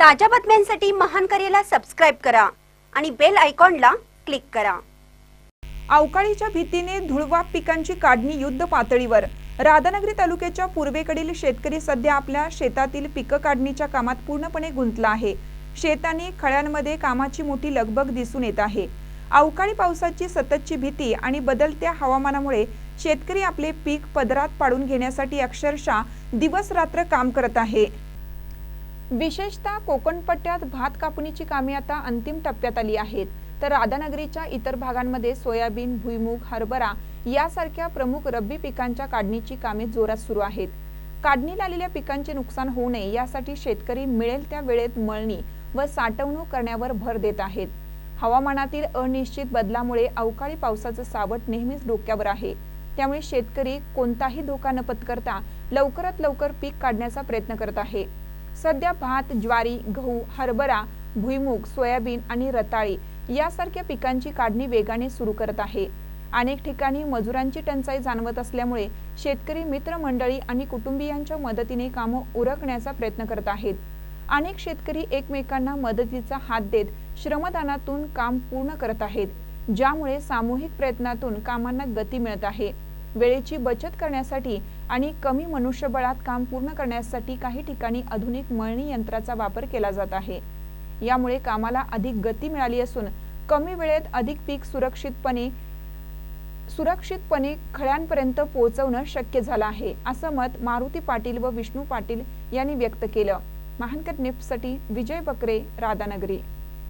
ताज्या बातम्यांसाठी महान करेला सबस्क्राईब करा आणि बेल आयकॉनला क्लिक करा. अवकाळीच्या भीतीने धुळवाप पिकांची काढणी युद्ध पातळीवर. राधानगरी तालुक्याच्या पूर्वेकडील शेतकरी सध्या आपल्या शेतातील पिकं काढणीच्या कामात पूर्णपणे गुंतला आहे. शेताने खळ्यांमध्ये कामाची मोठी लगबग दिसून येत आहे. अवकाळी पावसाची सततची भीती आणि बदलत्या हवामानामुळे शेतकरी आपले पीक पदरात पाडून घेण्यासाठी अक्षरशः दिवस रात्र काम करत आहे. विशेषतः कोकण पट्ट्यात भात कापणीची कामे आता अंतिम टप्प्यात आली आहेत. तर राधानगरीच्या इतर भागांमध्ये सोयाबीन भुईमूग हरभरा यासारख्या प्रमुख रब्बी पिकांच्या काढणीची कामे जोरात सुरू आहेत. काढणीला आलेल्या पिकांचे नुकसान होऊ नये यासाठी शेतकरी मिळेल त्या वेळेत मळणी व साठवणूक करण्यावर भर देत आहेत. हवामानातील अनिश्चित बदलामुळे अवकाळी पावसाचं सावट नेहमीच डोक्यावर आहे. त्यामुळे शेतकरी कोणताही धोका न पत्करता लवकरात लवकर पीक काढण्याचा प्रयत्न करत आहे. सध्या भात ज्वारी गहू हरभरा भुईमूग सोयाबीन आणि रताळी यासारख्या पिकांची काढणी वेगाने सुरू करत आहे. अनेक ठिकाणी मजुरांची टंचाई जाणवत असल्यामुळे शेतकरी मित्रमंडळी आणि कुटुंबियांच्या मदतीने कामं उरकण्याचा प्रयत्न करत आहेत. अनेक शेतकरी एकमेकांना मदतीचा हात देत श्रमदानातून काम पूर्ण करत आहेत ज्यामुळे सामूहिक प्रयत्नातून कामांना गती मिळत आहे. वेळेची बचत करण्यासाठी आणि कमी मनुष्यबळात काम पूर्ण करण्यासाठी काही ठिकाणी आधुनिक मळणी यंत्राचा वापर केला जात आहे. यामुळे कामाला अधिक गती मिळाली असून कमी वेळेत अधिक पीक सुरक्षितपणे सुरक्षितपणे खळ्यांपर्यंत पोहोचवणं शक्य झालं आहे असं मत मारुती पाटील व विष्णू पाटील यांनी व्यक्त केलं. महानकर निफ्टसाठी विजय बकरे राधानगरी.